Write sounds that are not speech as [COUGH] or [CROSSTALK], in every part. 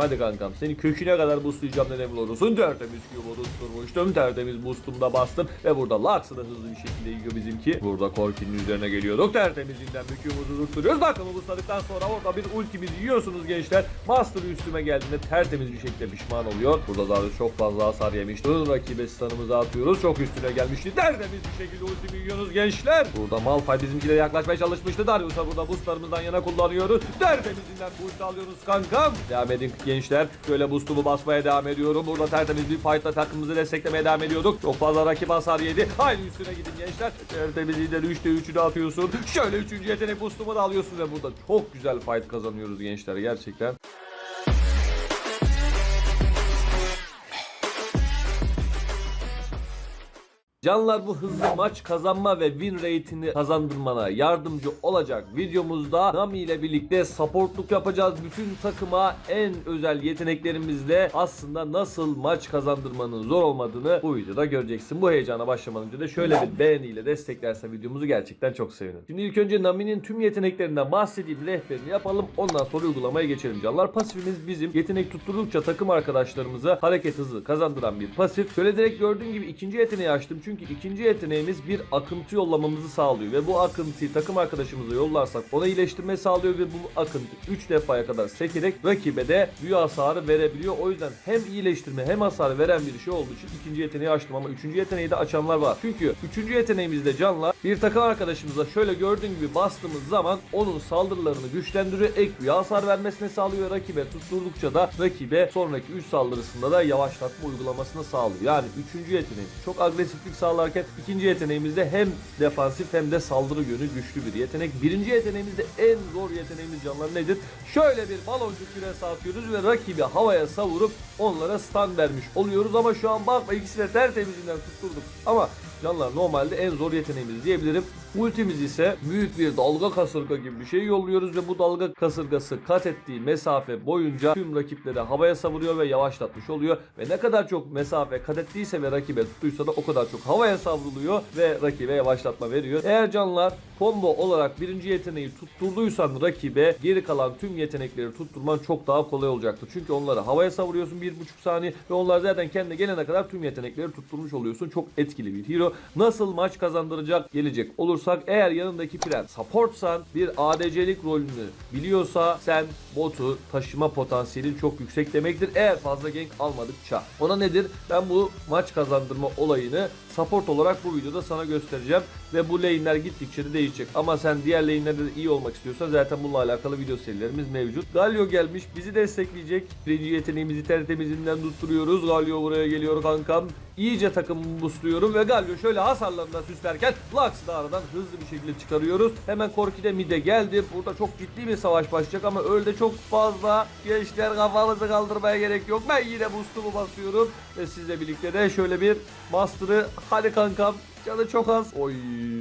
Hadi kankam seni köküne kadar boostlayacağım ne demin olursun. Tertemiz Q'mu tutturmuştum. Tertemiz boostumda bastım. Ve burada Lux'ı da hızlı bir şekilde yiyor bizimki. Burada Corkin'in üzerine geliyorduk. Tertemizinden bir Q'muzu tutturuyoruz. Takımı boostladıktan sonra orada bir ultimizi yiyorsunuz gençler. Master üstüme geldiğinde tertemiz bir şekilde pişman oluyor. Burada zaten çok fazla hasar yemişti. Rakibe stun'ımızı atıyoruz. Çok üstüne gelmişti. Tertemiz bir şekilde ultimi yiyorsunuz gençler. Burada Malphite bizimkilere yaklaşmaya çalışmıştı. Darius'a burada boostlarımızdan yana kullanıyoruz. Tertemizinden bu ulti alıyoruz kankam. Devam edin gençler. Şöyle boostumu basmaya devam ediyorum. Burada tertemiz bir fightla takımımızı desteklemeye devam ediyorduk. Çok fazla rakip hasar yedi. Haydi üstüne gidin gençler. Tertemizliğinden 3'te 3'ü de atıyorsun. Şöyle 3. yetenek boostumu da alıyorsun ve burada çok güzel fight kazanıyoruz gençler gerçekten. Canlar bu hızlı maç kazanma ve win rate'ini kazandırmana yardımcı olacak videomuzda Nami ile birlikte supportluk yapacağız. Bütün takıma en özel yeteneklerimizle aslında nasıl maç kazandırmanın zor olmadığını bu videoda göreceksin. Bu heyecana başlamadan önce de şöyle bir beğeniyle desteklersen videomuzu gerçekten çok sevinirim. Şimdi ilk önce Nami'nin tüm yeteneklerinden bahsedeyim, rehberini yapalım. Ondan sonra uygulamaya geçelim canlar. Pasifimiz bizim yetenek tutturdukça takım arkadaşlarımıza hareket hızı kazandıran bir pasif. Şöyle direkt gördüğün gibi ikinci yeteneği açtım. Çünkü ikinci yeteneğimiz bir akıntı yollamamızı sağlıyor ve bu akıntıyı takım arkadaşımıza yollarsak ona iyileştirme sağlıyor ve bu akıntı 3 defaya kadar sekerek rakibe de büyü hasarı verebiliyor. O yüzden hem iyileştirme hem hasar veren bir şey olduğu için ikinci yeteneği açtım ama üçüncü yeteneği de açanlar var. Çünkü üçüncü yeteneğimizde canlar bir takım arkadaşımıza şöyle gördüğün gibi bastığımız zaman onun saldırılarını güçlendiriyor. Ek büyü hasar vermesine sağlıyor. Rakibe tutturdukça da rakibe sonraki 3 saldırısında da yavaşlatma uygulamasını sağlıyor. Yani üçüncü yeteneğimiz çok agresiflik sağlarken ikinci yeteneğimizde hem defansif hem de saldırı yönü güçlü bir yetenek. Birinci yeteneğimizde en zor yeteneğimiz canlar nedir? Şöyle bir baloncuk küresi atıyoruz ve rakibi havaya savurup onlara stun vermiş oluyoruz ama şu an bakma ikisi de tertemizinden tutturduk. Ama canlar normalde en zor yeteneğimiz diyebilirim. Ultimiz ise büyük bir dalga kasırga gibi bir şey yolluyoruz ve bu dalga kasırgası kat ettiği mesafe boyunca tüm rakipleri havaya savuruyor ve yavaşlatmış oluyor. Ve ne kadar çok mesafe kat ettiyse ve rakibe tuttuysa da o kadar çok havaya savruluyor ve rakibe yavaşlatma veriyor. Eğer canlar combo olarak birinci yeteneği tutturduysan rakibe geri kalan tüm yetenekleri tutturman çok daha kolay olacaktır. Çünkü onları havaya savuruyorsun 1,5 saniye ve onlar zaten kendine gelene kadar tüm yetenekleri tutturmuş oluyorsun. Çok etkili bir hero. Nasıl maç kazandıracak gelecek olursak eğer yanındaki pren supportsan bir ADC'lik rolünü biliyorsa sen botu taşıma potansiyelin çok yüksek demektir. Eğer fazla gank almadıkça. Ona nedir? Ben bu maç kazandırma olayını support olarak bu videoda sana göstereceğim ve bu lane'ler gittikçe de değişecek. Ama sen diğer lane'lerde de iyi olmak istiyorsan zaten bununla alakalı video serilerimiz mevcut. Galio gelmiş bizi destekleyecek. Birinci yeteneğimizi tertemizinden tutturuyoruz. Galio buraya geliyor kankam. İyice takımımı boostluyorum ve Galio şöyle hasarlarından süslerken Lux'ı da aradan hızlı bir şekilde çıkarıyoruz. Hemen Korki de mid'e geldi. Burada çok ciddi bir savaş başlayacak ama öyle çok fazla gençler kafanızı kaldırmaya gerek yok. Ben yine boost'umu basıyorum ve sizle birlikte de şöyle bir Master'ı hadi kankam Canı çok az. Oy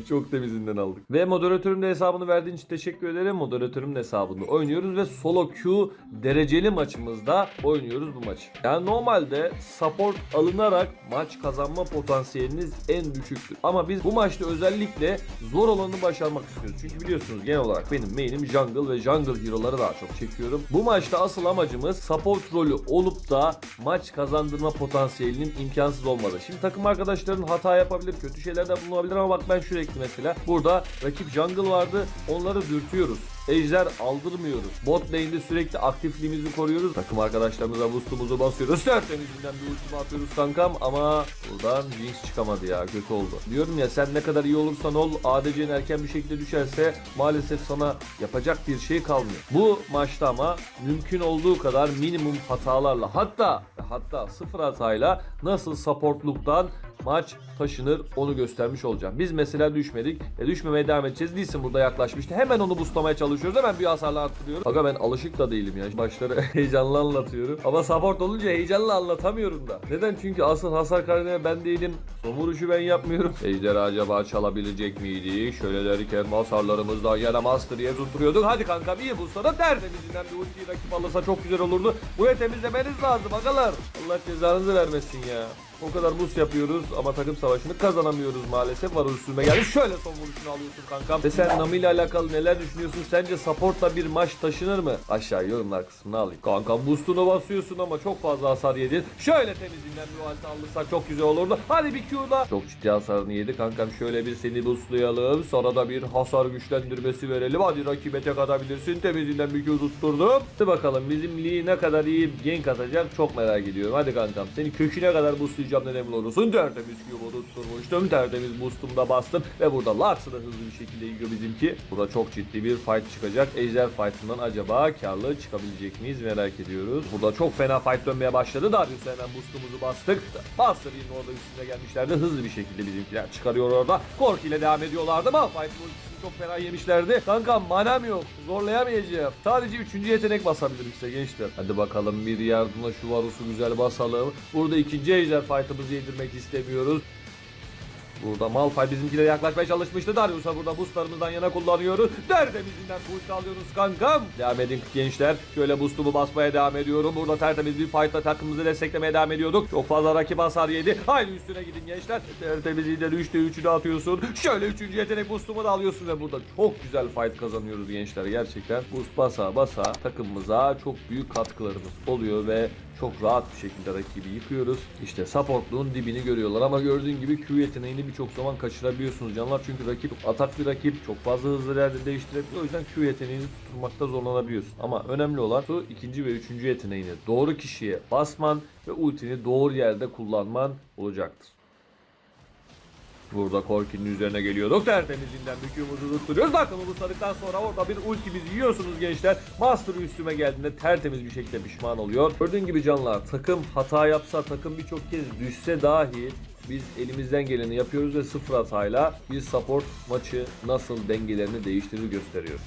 çok temizinden aldık. Ve moderatörüm de hesabını verdiğin için teşekkür ederim. Moderatörüm de hesabında oynuyoruz ve solo Q dereceli maçımızda oynuyoruz bu maçı. Yani normalde support alınarak maç kazanma potansiyeliniz en düşüktür. Ama biz bu maçta özellikle zor olanı başarmak istiyoruz. Çünkü biliyorsunuz genel olarak benim main'im jungle ve jungle hero'ları daha çok çekiyorum. Bu maçta asıl amacımız support rolü olup da maç kazandırma potansiyelinin imkansız olmalı. Şimdi takım arkadaşların hata yapabilir, kötü şeyler de bulunabilir ama bak ben sürekli mesela burada rakip jungle vardı onları dürtüyoruz. Ejder aldırmıyoruz. Bot lane'de sürekli aktifliğimizi koruyoruz. Takım arkadaşlarımıza boostumuzu basıyoruz. Tertemizinden bir ultimi atıyoruz kankam ama buradan Jinx çıkamadı ya kötü oldu. Diyorum ya sen ne kadar iyi olursan ol ADC'nin erken bir şekilde düşerse maalesef sana yapacak bir şey kalmıyor. Bu maçta ama mümkün olduğu kadar minimum hatalarla hatta hatta sıfır hatayla nasıl supportluktan maç taşınır onu göstermiş olacağım. Biz mesela düşmedik. E düşmemeye devam edeceğiz. Lee'sin burada yaklaşmıştı. Hemen onu boostlamaya çalışıyoruz. Hemen bir hasarla arttırıyoruz. Aga ben alışık da değilim ya. Başları [LAUGHS] heyecanlı anlatıyorum. Ama support olunca heyecanlı anlatamıyorum da. Neden? Çünkü asıl hasar kaynağı ben değilim. Son vuruşu ben yapmıyorum. [LAUGHS] Ejder acaba çalabilecek miydi? Şöyle derken hasarlarımızdan yana Master'ye tutturuyorduk. Hadi kanka bir boostlara tertemizinden bir ultiyi rakip alırsa çok güzel olurdu. Buraya temizlemeniz lazım agalar. Allah cezanızı vermesin ya. O kadar boost yapıyoruz ama takım savaşını kazanamıyoruz maalesef. Var üstüme geldi. Şöyle son vuruşunu alıyorsun kankam. Ve sen Nami ile alakalı neler düşünüyorsun? Sence supportla bir maç taşınır mı? Aşağı yorumlar kısmına alayım. Kankam boostunu basıyorsun ama çok fazla hasar yedin. Şöyle temizinden bir valse alırsak çok güzel olurdu. Hadi bir Q da. Çok ciddi hasarını yedi kankam. Şöyle bir seni boostlayalım. Sonra da bir hasar güçlendirmesi verelim. Hadi rakibe tek atabilirsin. Temizinden bir Q tutturdum. Hadi bakalım bizim Lee ne kadar iyi gank atacak çok merak ediyorum. Hadi kankam seni köküne kadar boostlayacağım önemli olursun. Tertemiz Q'mu tutturmuştum. Tertemiz boost'umu da bastım. Ve burada da hızlı bir şekilde yiyor bizimki. Burada çok ciddi bir fight çıkacak. Ejder fight'ından acaba karlı çıkabilecek miyiz merak ediyoruz. Burada çok fena fight dönmeye başladı. Darius'a hemen boost'umuzu bastık. Yi'nin orada üstüne gelmişlerdi. Hızlı bir şekilde bizimkiler çıkarıyor orada. Kork ile devam ediyorlardı. Malphite ultisini çok fena yemişlerdi. Kankam manam yok. Zorlayamayacağım. Sadece 3. yetenek basabilirim size gençler. Hadi bakalım bir yardımla şu Varus'u güzel basalım. Burada ikinci ejder fight'ımızı yedirmek istemiyoruz. Burada Malphite bizimkilere yaklaşmaya çalışmıştı. Darius'a burada boostlarımızdan yana kullanıyoruz. Tertemizinden boost alıyoruz kankam. Devam edin gençler. Şöyle boostumu basmaya devam ediyorum. Burada tertemiz bir fight'la takımımızı desteklemeye devam ediyorduk. Çok fazla rakip hasar yedi. Haydi üstüne gidin gençler. Tertemizinden 3'te 3'ü de atıyorsun. Şöyle 3. yetenek boostumu da alıyorsun ve burada çok güzel fight kazanıyoruz gençler. Gerçekten boost basa basa takımımıza çok büyük katkılarımız oluyor ve çok rahat bir şekilde rakibi yıkıyoruz. İşte supportluğun dibini görüyorlar ama gördüğün gibi Q yeteneğini birçok zaman kaçırabiliyorsunuz canlar. Çünkü rakip atak bir rakip çok fazla hızlı yerde değiştirebiliyor. O yüzden Q yeteneğini tutturmakta zorlanabiliyorsun. Ama önemli olan şu ikinci ve üçüncü yeteneğini doğru kişiye basman ve ultini doğru yerde kullanman olacaktır. Burada Korkin'in üzerine geliyorduk. Tertemizinden büküğümüzü tutturuyoruz. Takımı tutsadıktan sonra orada bir ultimizi yiyorsunuz gençler. Master üstüme geldiğinde tertemiz bir şekilde pişman oluyor. Gördüğün gibi canlar takım hata yapsa, takım birçok kez düşse dahi biz elimizden geleni yapıyoruz ve sıfır hatayla bir support maçı nasıl dengelerini değiştirir gösteriyor.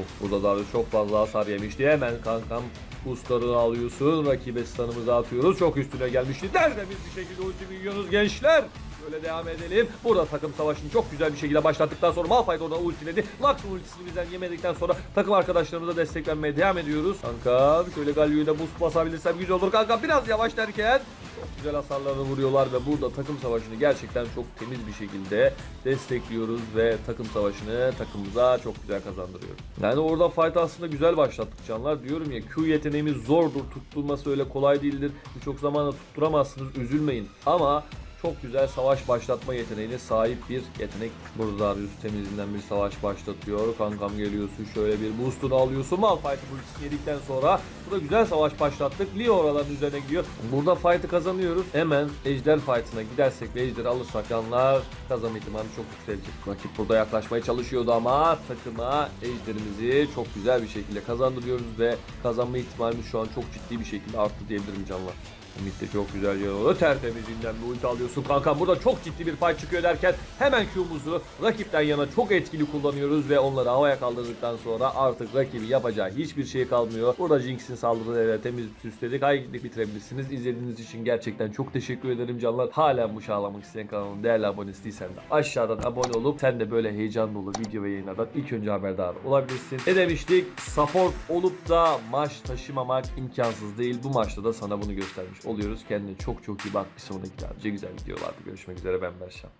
Of burada da çok fazla hasar yemişti. Hemen kankam boostlarını alıyorsun. Rakibe stun'ımızı atıyoruz. Çok üstüne gelmişti. Tertemiz bir şekilde yiyorsunuz gençler. Böyle devam edelim. Burada takım savaşını çok güzel bir şekilde başlattıktan sonra Malphite orada ultiledi. Lux'ın ultisini bizden yemedikten sonra takım arkadaşlarımıza desteklenmeye devam ediyoruz. Kanka şöyle Galio'yu da boost basabilirsem güzel olur. Kanka biraz yavaş derken çok güzel hasarlarını vuruyorlar ve burada takım savaşını gerçekten çok temiz bir şekilde destekliyoruz ve takım savaşını takımımıza çok güzel kazandırıyoruz. Yani orada fight aslında güzel başlattık canlar. Diyorum ya Q yeteneğimiz zordur. Tutturması öyle kolay değildir. Birçok zamanda tutturamazsınız. Üzülmeyin. Ama çok güzel savaş başlatma yeteneğine sahip bir yetenek. Burada Darius temizinden bir savaş başlatıyor. Kankam geliyorsun şöyle bir boostunu alıyorsun. Malphite ultisini yedikten sonra burada güzel savaş başlattık. Leo oraların üzerine gidiyor. Burada fight'ı kazanıyoruz. Hemen ejder fight'ına gidersek ve ejderi alırsak yanlar kazanma ihtimali çok yükselecek. Rakip burada yaklaşmaya çalışıyordu ama takıma ejderimizi çok güzel bir şekilde kazandırıyoruz ve kazanma ihtimalimiz şu an çok ciddi bir şekilde arttı diyebilirim canlar. Ümit de çok güzel oldu. Tertemizinden bir ulti alıyorsun kanka. Burada çok ciddi bir fight çıkıyor derken hemen Q'muzu rakipten yana çok etkili kullanıyoruz ve onları havaya kaldırdıktan sonra artık rakibi yapacağı hiçbir şey kalmıyor. Burada Jinx'in saldırılarıyla temiz süsledik. Haydi bitirebilirsiniz. İzlediğiniz için gerçekten çok teşekkür ederim canlar. Hala bu şağlamak isteyen kanalın değerli abonesi değilsen de aşağıdan abone olup sen de böyle heyecan dolu video ve yayınlardan ilk önce haberdar olabilirsin. Ne demiştik? Support olup da maç taşımamak imkansız değil. Bu maçta da sana bunu göstermiş oluyoruz. Kendine çok çok iyi bak. Bir sonraki daha güzel videolarda görüşmek üzere. Ben Berşan.